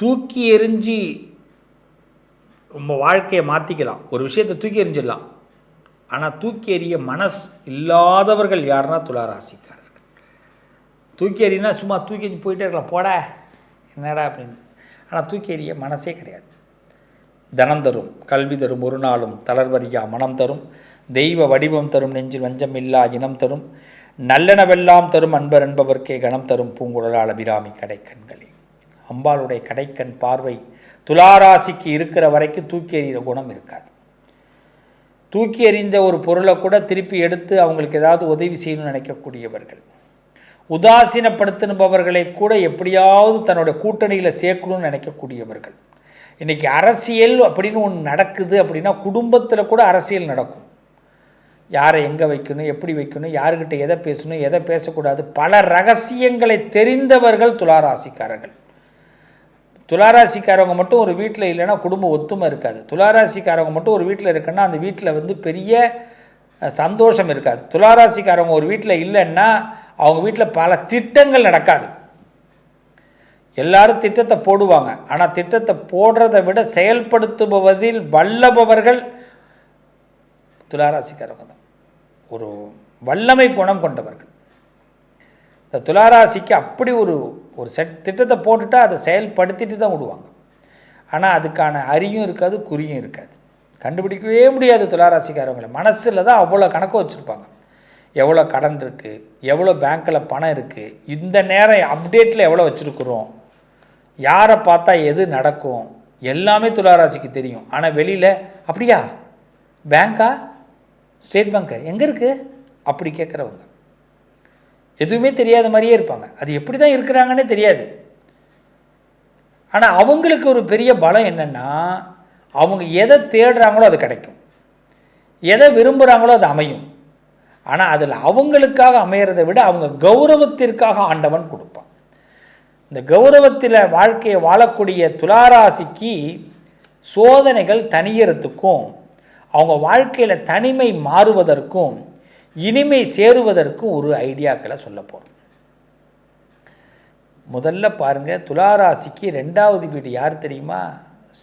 தூக்கி எறிஞ்சி நம்ம வாழ்க்கையை மாற்றிக்கலாம் ஒரு விஷயத்தை தூக்கி எறிஞ்சிடலாம். ஆனால் தூக்கி எறிய மனஸ் இல்லாதவர்கள் யாருன்னா துளாராசிக்காரர்கள். தூக்கி எறினா சும்மா தூக்கி எறிஞ்சு போயிட்டே இருக்கலாம். போட என்னடா அப்படின்னு. ஆனால் தூக்கி எறிய மனசே கிடையாது. தனம் தரும் கல்வி தரும் ஒரு நாளும் தளர்வறியா மனம் தரும். தெய்வ வடிவம் தரும் நெஞ்சில் வஞ்சம் இல்லா இனம் தரும். நல்லெனவெல்லாம் தரும் அன்பர் என்பவர்க்கே கணம் தரும் பூங்குழலால் அபிராமி கடைக்கண்களே அம்பாளுடைய கடைக்கண் பார்வை துளாராசிக்கு இருக்கிற வரைக்கும் தூக்கி எறிகிற குணம் இருக்காது. தூக்கி எறிந்த ஒரு பொருளை கூட திருப்பி எடுத்து அவங்களுக்கு ஏதாவது உதவி செய்யணும்னு நினைக்கக்கூடியவர்கள். உதாசீனப்படுத்தினுபவர்களை கூட எப்படியாவது தன்னுடைய கூட்டணியில் சேர்க்கணும்னு நினைக்கக்கூடியவர்கள். இன்றைக்கி அரசியல் அப்படின்னு ஒன்று நடக்குது அப்படின்னா குடும்பத்தில் கூட அரசியல் நடக்கும். யாரை எங்கே வைக்கணும் எப்படி வைக்கணும் யாருக்கிட்ட எதை பேசணும் எதை பேசக்கூடாது பல ரகசியங்களை தெரிந்தவர்கள் துளாராசிக்காரர்கள். துளாராசிக்காரவங்க மட்டும் ஒரு வீட்டில் இல்லைன்னா குடும்பம் ஒத்துமை இருக்காது. துளாராசிக்காரவங்க மட்டும் ஒரு வீட்டில் இருக்குன்னா அந்த வீட்டில் வந்து பெரிய சந்தோஷம் இருக்காது. துளாராசிக்காரவங்க ஒரு வீட்டில் இல்லைன்னா அவங்க வீட்டில் பல திட்டங்கள் நடக்காது. எல்லாரும் திட்டத்தை போடுவாங்க. ஆனால் திட்டத்தை போடுறதை விட செயல்படுத்துபவதில் வல்லபவர்கள் துளாராசிக்காரவங்க தான். ஒரு வல்லமை குணம் கொண்டவர்கள். இந்த துளாராசிக்கு அப்படி ஒரு ஒரு செட் திட்டத்தை போட்டுட்டா அதை செயல்படுத்திட்டு தான் விடுவாங்க. ஆனால் அதுக்கான அறியும் இருக்காது குறியும் இருக்காது. கண்டுபிடிக்கவே முடியாது துளாராசிக்காரவங்களை. மனசில் தான் அவ்வளோ கணக்கு வச்சுருப்பாங்க. எவ்வளோ கடன் இருக்குது எவ்வளோ பேங்க்கில் பணம் இருக்குது இந்த நேரம் அப்டேட்டில் எவ்வளோ வச்சுருக்குறோம் யாரை பார்த்தா எது நடக்கும் எல்லாமே துளாராசிக்கு தெரியும். ஆனால் வெளியில் அப்படியா? பேங்க்கா ஸ்டேட் பேங்க்கு எங்கே இருக்குது அப்படி கேட்குறவங்க. எதுவுமே தெரியாத மாதிரியே இருப்பாங்க. அது எப்படி தான் இருக்கிறாங்கன்னே தெரியாது. ஆனால் அவங்களுக்கு ஒரு பெரிய பலம் என்னென்னா அவங்க எதை தேடுறாங்களோ அது கிடைக்கும். எதை விரும்புகிறாங்களோ அது அமையும். ஆனால் அதில் அவங்களுக்காக அமையிறதை விட அவங்க கௌரவத்திற்காக ஆண்டவன் கொடுப்பான். இந்த கௌரவத்தில் வாழ்க்கையை வாழக்கூடிய துளாராசிக்கு சோதனைகள் தனியறதுக்கும் அவங்க வாழ்க்கையில் தனிமை மாறுவதற்கும் இனிமை சேருவதற்கும் ஒரு ஐடியாக்களை சொல்ல போகிறோம் முதல்ல பாருங்கள் துளாராசிக்கு ரெண்டாவது வீடு யார் தெரியுமா?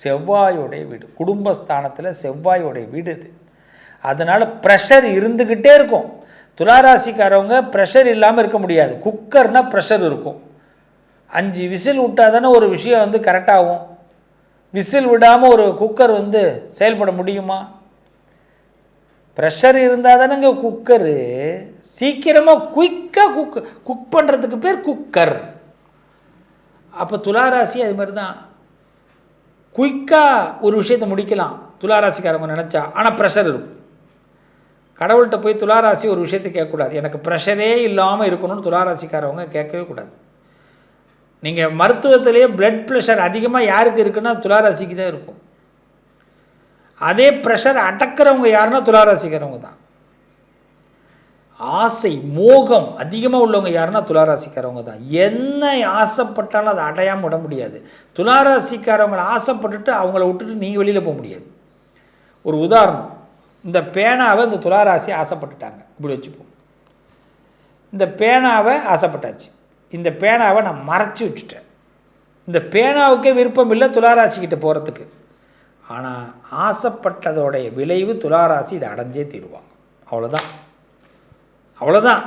செவ்வாயோடைய வீடு. குடும்பஸ்தானத்தில் செவ்வாயோடைய வீடு இது. அதனால் ப்ரெஷர் இருந்துக்கிட்டே இருக்கும். துளாராசிக்காரவங்க ப்ரெஷர் இல்லாமல் இருக்க முடியாது. குக்கர்னால் ப்ரெஷர் இருக்கும். அஞ்சு விசில் விட்டால் தானே ஒரு விஷயம் வந்து கரெக்டாகும் விசில் விடாமல் ஒரு குக்கர் வந்து செயல்பட முடியுமா? ப்ரெஷர் இருந்தால் தானேங்க குக்கரு சீக்கிரமாக குயிக்காக குக் குக் பண்ணுறதுக்கு பேர் குக்கர் அப்போ துளாராசி அது மாதிரி தான் குயிக்காக ஒரு விஷயத்தை முடிக்கலாம். துளாராசிக்காரவங்க நினச்சா ஆனால் ப்ரெஷர் இருக்கும். கடவுள்கிட்ட போய் துளாராசி ஒரு விஷயத்தை கேட்கக்கூடாது. எனக்கு ப்ரெஷரே இல்லாமல் இருக்கணும்னு துளாராசிக்காரவங்க கேட்கவே கூடாது. நீங்கள் மருத்துவத்திலேயே பிளட் ப்ரெஷர் அதிகமாக யாருக்கு இருக்குன்னா துளாராசிக்கு தான் இருக்கும். அதே ப்ரெஷர் அடக்கிறவங்க யாருன்னா துளாராசிக்கிறவங்க தான். ஆசை மோகம் அதிகமாக உள்ளவங்க யாருன்னா துளாராசிக்காரவங்க தான். என்ன ஆசைப்பட்டாலும் அதை அடையாமல் விட முடியாது. துளாராசிக்காரவங்களை ஆசைப்பட்டுட்டு அவங்கள விட்டுட்டு நீங்கள் வெளியில் போக முடியாது. ஒரு உதாரணம். இந்த பேனாவை இந்த துளாராசி ஆசைப்பட்டுட்டாங்க. இப்படி வச்சுப்போம். இந்த பேனாவை ஆசைப்பட்டாச்சு. இந்த பேனாவை நான் மறைச்சி வச்சுட்டேன் இந்த பேனாவுக்கே விருப்பம் இல்லை துளாராசிக்கிட்ட போகிறதுக்கு ஆனால் ஆசைப்பட்டதோடைய விளைவு துளாராசி இதை அடைஞ்சே தீருவாங்க. அவ்வளோதான் அவ்வளோதான்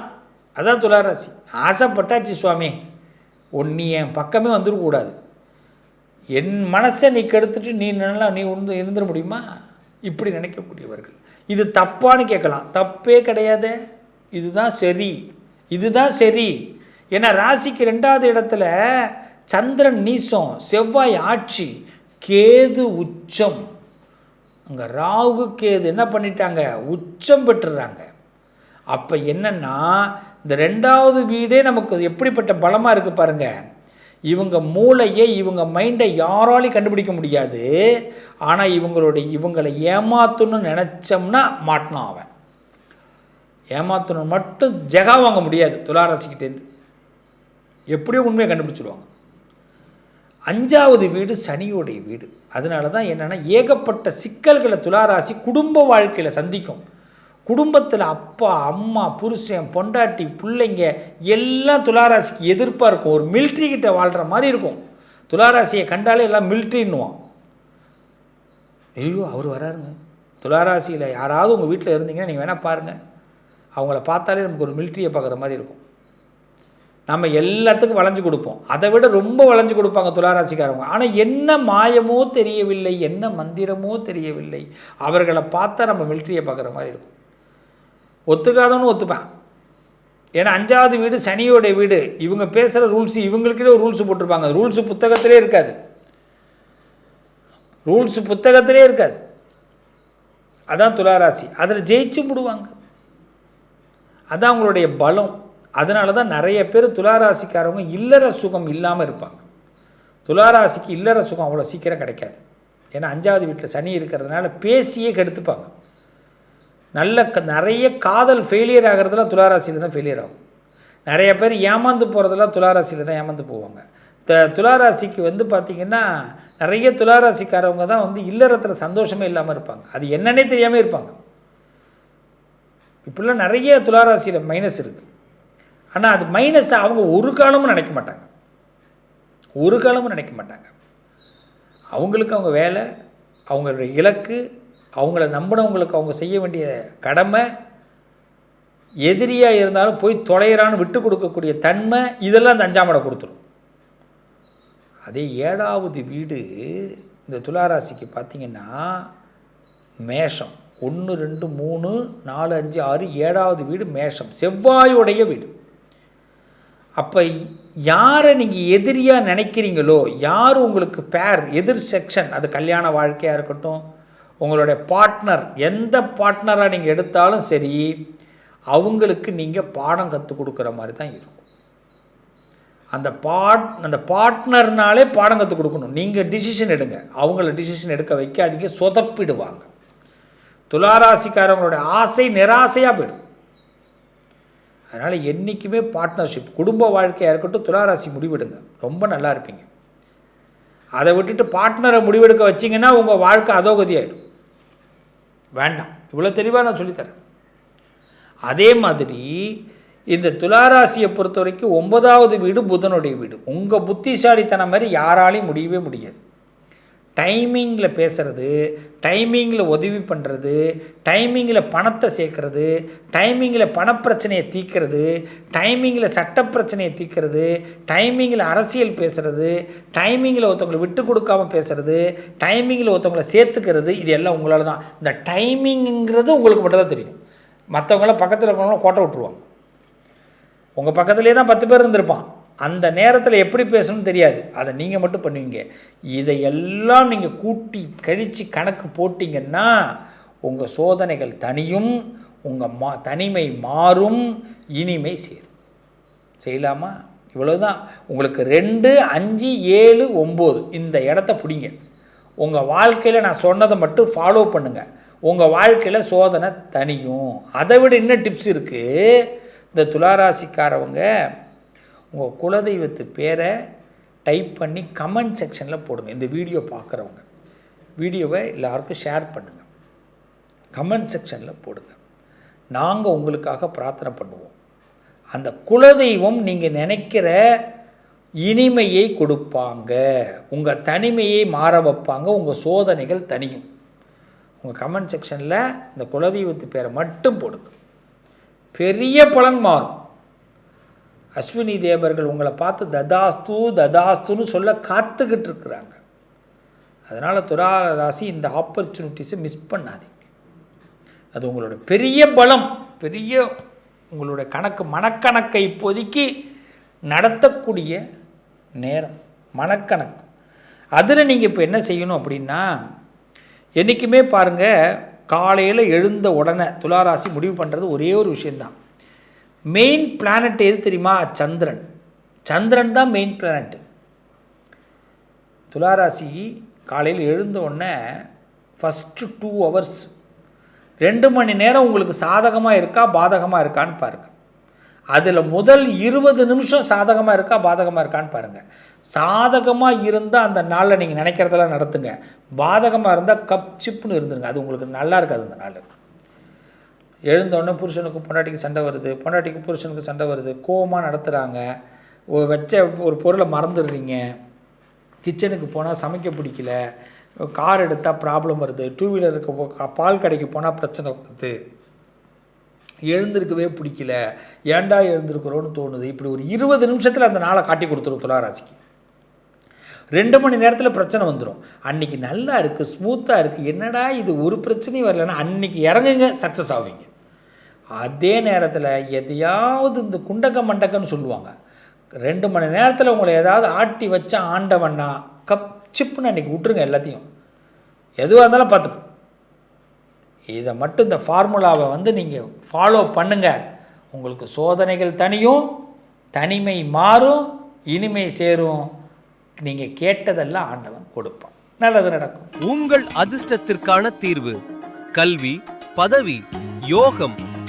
அதான் துளாராசி. ஆசைப்பட்டாச்சு சுவாமி. உன் என் பக்கமே வந்துடக்கூடாது என் மனசை நீ கெடுத்துட்டு நீ நல்லா நீ உண்டு இருந்துட முடியுமா? இப்படி நினைக்கக்கூடியவர்கள். இது தப்பான்னு கேட்கலாம். தப்பே கிடையாது. இதுதான் சரி. இதுதான் சரி. ஏன்னா ராசிக்கு ரெண்டாவது இடத்துல சந்திரன் நீசம் செவ்வாய் ஆட்சி கேது உச்சம். அங்கே ராகு கேது என்ன பண்ணிட்டாங்க? உச்சம் பெற்றுறாங்க. அப்போ என்னென்னா இந்த ரெண்டாவது வீடே நமக்கு எப்படிப்பட்ட பலமாக இருக்குது பாருங்கள் இவங்க மூளையை இவங்க மைண்டை யாராலையும் கண்டுபிடிக்க முடியாது. ஆனால் இவங்களுடைய இவங்களை ஏமாற்றணும்னு நினச்சோம்னா மாட்டினான் அவன். ஏமாற்றணும் மட்டும் ஜெகா வாங்க முடியாது துளாராசிக்கிட்டேருந்து எப்படியோ உண்மையை கண்டுபிடிச்சிடுவாங்க அஞ்சாவது வீடு சனியோடைய வீடு. அதனால தான் என்னென்னா ஏகப்பட்ட சிக்கல்களை துளாராசி குடும்ப வாழ்க்கையில் சந்திக்கும். குடும்பத்தில் அப்பா அம்மா புருஷன் பொண்டாட்டி பிள்ளைங்க எல்லாம் துளாராசிக்கு எதிர்ப்பாக இருக்கும். ஒரு மிலிட்ரி கிட்ட வாழ்கிற மாதிரி இருக்கும். துளாராசியை கண்டாலே எல்லாம் மிலிட்ரின்னுவான் ஐயோ அவர் வராருங்க. துளாராசியில் யாராவது உங்கள் வீட்டில் இருந்தீங்கன்னா நீங்கள் வேணால் பாருங்கள் அவங்கள பார்த்தாலே நமக்கு ஒரு மிலிட்ரியை பார்க்குற மாதிரி இருக்கும். நம்ம எல்லாத்துக்கும் வளைஞ்சு கொடுப்போம். அதை விட ரொம்ப வளைஞ்சு கொடுப்பாங்க துளாராசிக்காரவங்க. ஆனால் என்ன மாயமோ தெரியவில்லை என்ன மந்திரமோ தெரியவில்லை அவர்களை பார்த்தா நம்ம மிலிட்ரியை பார்க்குற மாதிரி இருக்கும். ஒத்துக்காதவனு ஒத்துப்பேன். ஏன்னா அஞ்சாவது வீடு சனியோடைய வீடு. இவங்க பேசுகிற ரூல்ஸ் இவங்களுக்கிட்டே ஒரு ரூல்ஸ் போட்டிருப்பாங்க. ரூல்ஸு புத்தகத்திலே இருக்காது. ரூல்ஸ் புத்தகத்திலே இருக்காது. அதான் துளாராசி. அதில் ஜெயிச்சு விடுவாங்க அதான் அவங்களுடைய பலம். அதனால தான் நிறைய பேர் துளாராசிக்காரவங்க இல்லற சுகம் இல்லாமல் இருப்பாங்க. துளாராசிக்கு இல்லற சுகம் அவ்வளோ சீக்கிரம் கிடைக்காது. ஏன்னா அஞ்சாவது வீட்டில் சனி இருக்கிறதுனால பேசியே கெடுத்துப்பாங்க. நல்ல க நிறைய காதல் ஃபெயிலியர் ஆகிறதுலாம் துளாராசியில் தான் ஃபெயிலியர் ஆகும். நிறைய பேர் ஏமாந்து போகிறதெல்லாம் துளாராசியில் தான் ஏமாந்து போவாங்க. த துளாராசிக்கு வந்து பார்த்திங்கன்னா நிறைய துளாராசிக்காரவங்க தான் வந்து இல்லறத்தில் சந்தோஷமே இல்லாமல் இருப்பாங்க. அது என்னன்னே தெரியாமல் இருப்பாங்க. இப்படிலாம் நிறைய துளாராசியில் மைனஸ் இருக்குது ஆனால் அது மைனஸ் அவங்க ஒரு காலமும் நினைக்க மாட்டாங்க. ஒரு காலமும் நினைக்க மாட்டாங்க. அவங்களுக்கு அவங்க வேலை அவங்களுடைய இலக்கு அவங்கள நம்பினவங்களுக்கு அவங்க செய்ய வேண்டிய கடமை எதிரியாக இருந்தாலும் போய் தொலைகிறான்னு விட்டு கொடுக்கக்கூடிய தன்மை இதெல்லாம் அந்த அஞ்சாம் இடம் கொடுத்துரும். அதே ஏழாவது வீடு இந்த துளாராசிக்கு பார்த்தீங்கன்னா மேஷம். ஒன்று ரெண்டு மூணு நாலு அஞ்சு ஆறு ஏழாவது வீடு மேஷம். செவ்வாயுடைய வீடு. அப்போ யாரை நீங்கள் எதிரியாக நினைக்கிறீங்களோ யார் உங்களுக்கு பேர் எதிர் செக்ஷன் அது கல்யாண வாழ்க்கையாக இருக்கட்டும் உங்களுடைய பார்ட்னர் எந்த பார்ட்னராக நீங்கள் எடுத்தாலும் சரி அவங்களுக்கு நீங்கள் பாடம் கற்றுக் கொடுக்குற மாதிரி தான் இருக்கும். அந்த பாட் அந்த பார்ட்னர்னாலே பாடம் கற்றுக் கொடுக்கணும். நீங்கள் டிசிஷன் எடுங்க. அவங்கள டிசிஷன் எடுக்க வைக்காதீங்க சொதப்பிடுவாங்க. துளாராசிக்காரவங்களுடைய ஆசை நிராசையாக போயிடும். அதனால் என்றைக்குமே பார்ட்னர்ஷிப் குடும்ப வாழ்க்கையாக இருக்கட்டும் துளாராசி முடிவெடுங்க. ரொம்ப நல்லா இருப்பீங்க. அதை விட்டுட்டு பார்ட்னரை முடிவெடுக்க வச்சிங்கன்னா உங்கள் வாழ்க்கை அதோகதி ஆகிடும் வேண்டாம். இவ்வளோ தெளிவாக நான் சொல்லித்தரேன். அதே மாதிரி இந்த துளாராசியை பொறுத்த வரைக்கும் ஒன்பதாவது வீடு புதனுடைய வீடு. உங்கள் புத்திசாலித்தனம் மாதிரி யாராலையும் முடியவே முடியாது. டைமிங்கில் பேசுகிறது டைமிங்கில் உதவி பண்ணுறது டைமிங்கில் பணத்தை சேர்க்கறது டைமிங்கில் பணப்பிரச்சனையை தீர்க்கிறது டைமிங்கில் சட்ட பிரச்சனையை தீர்க்கிறது டைமிங்கில் அரசியல் பேசுகிறது டைமிங்கில் ஒருத்தவங்களை விட்டு கொடுக்காம பேசுகிறது டைமிங்கில் ஒருத்தவங்களை சேர்த்துக்கிறது இது எல்லாம் உங்களால் தான். இந்த டைமிங்கிறது உங்களுக்கு மட்டும்தான் தெரியும். மற்றவங்களாம் பக்கத்தில் இருக்கிறவங்களும் கோட்டை விட்டுருவாங்க. உங்கள் பக்கத்துலேயே தான் பத்து பேர் இருந்திருப்பான். அந்த நேரத்தில் எப்படி பேசணும்னு தெரியாது. அதை நீங்கள் மட்டும் பண்ணுவீங்க. இதையெல்லாம் நீங்கள் கூட்டி கழித்து கணக்கு போட்டிங்கன்னா உங்கள் சோதனைகள் தனியும் உங்கள் மா தனிமை மாறும் இனிமை சேரும். செய்யலாமா? இவ்வளோதான் உங்களுக்கு ரெண்டு அஞ்சு ஏழு ஒம்பது இந்த இடத்த பிடிங்க. உங்கள் வாழ்க்கையில் நான் சொன்னதை மட்டும் ஃபாலோ பண்ணுங்கள் உங்கள் வாழ்க்கையில் சோதனை தனியும் அதை விட இன்னும் டிப்ஸ் இருக்குது இந்த துளாராசிக்காரவங்க உங்கள் குலதெய்வத்து பேரை டைப் பண்ணி கமெண்ட் செக்ஷனில் போடுங்க. இந்த வீடியோ பார்க்குறவங்க வீடியோவை எல்லாருக்கும் ஷேர் பண்ணுங்கள் கமெண்ட் செக்ஷனில் போடுங்க. நாங்கள் உங்களுக்காக பிரார்த்தனை பண்ணுவோம். அந்த குலதெய்வம் நீங்கள் நினைக்கிற இனிமையை கொடுப்பாங்க. உங்கள் தனிமையை மாற வைப்பாங்க. உங்கள் சோதனைகள் தனியும் உங்கள் கமெண்ட் செக்ஷனில் இந்த குலதெய்வத்து பேரை மட்டும் போடுங்க. பெரிய பலன் மாறும். அஸ்வினி தேவர்கள் உங்களை பார்த்து ததாஸ்து ததாஸ்துன்னு சொல்ல காத்துக்கிட்டு இருக்கிறாங்க. அதனால் துலா ராசி இந்த ஆப்பர்ச்சுனிட்டிஸை மிஸ் பண்ணாதீங்க. அது உங்களோட பெரிய பலம் பெரிய உங்களோட கணக்கு மனக்கணக்கை இப்போதைக்கு நடத்தக்கூடிய நேரம் மனக்கணக்கு. அதில் நீங்கள் இப்போ என்ன செய்யணும் அப்படின்னா என்றைக்குமே பாருங்கள் காலையில் எழுந்த உடனே துளாராசி முடிவு பண்ணுறது ஒரே ஒரு விஷயந்தான் மெயின் பிளானட் எது தெரியுமா? சந்திரன். சந்திரன் தான் மெயின் பிளானட் துளாராசி காலையில் எழுந்த உடனே ஃபஸ்ட்டு டூ ஹவர்ஸ் ரெண்டு மணி நேரம் உங்களுக்கு சாதகமாக இருக்கா பாதகமாக இருக்கான்னு பாருங்கள் அதில் முதல் இருபது நிமிஷம் சாதகமாக இருக்கா பாதகமாக இருக்கான்னு பாருங்கள் சாதகமாக இருந்தால் அந்த நாளில் நீங்கள் நினைக்கிறதெல்லாம் நடத்துங்க. பாதகமாக இருந்தால் கப் சிப்புன்னு இருந்துருங்க. அது உங்களுக்கு நல்லா இருக்காது அந்த நாள். எழுந்தோடனே புருஷனுக்கு பொண்டாட்டிக்கு சண்டை வருது பொண்டாட்டிக்கு புருஷனுக்கு சண்டை வருது கோவமாக நடத்துகிறாங்க வச்ச ஒரு பொருளை மறந்துடுறீங்க. கிச்சனுக்கு போனால் சமைக்க பிடிக்கல. கார் எடுத்தால் ப்ராப்ளம் வருது. டூ வீலருக்கு போ- பால் கடைக்கு போனால் பிரச்சனை வருது. எழுந்திருக்கவே பிடிக்கல. ஏன்டா எழுந்திருக்கிறோன்னு தோணுது. இப்படி ஒரு இருபது நிமிஷத்தில் அந்த நாளை காட்டி கொடுத்துரும் துளாராசிக்கு. ரெண்டு மணி நேரத்தில் பிரச்சனை வந்துடும் அன்றைக்கி நல்லா இருக்குது ஸ்மூத்தாக இருக்குது என்னடா இது ஒரு பிரச்சனையும் வரலன்னா அன்றைக்கி இறங்குங்க சக்ஸஸ் ஆவீங்க. அதே நேரத்தில் எதையாவது இந்த குண்டக்க மண்டக்கன்னு சொல்லுவாங்க. ரெண்டு மணி நேரத்தில் உங்களை ஏதாவது ஆட்டி வச்ச ஆண்டவன்னா கப் சிப்புன்னு அன்றைக்கி விட்டுருங்க எல்லாத்தையும். எதுவாக இருந்தாலும் பார்த்துப்போம். இதை மட்டும் இந்த ஃபார்முலாவை வந்து நீங்கள் ஃபாலோ பண்ணுங்கள் உங்களுக்கு சோதனைகள் தனியும் தனிமை மாறும் இனிமை சேரும். நீங்கள் கேட்டதெல்லாம் ஆண்டவன் கொடுப்பான். நல்லது நடக்கும். உங்கள் அதிர்ஷ்டத்திற்கான தீர்வு கல்வி பதவி யோகம்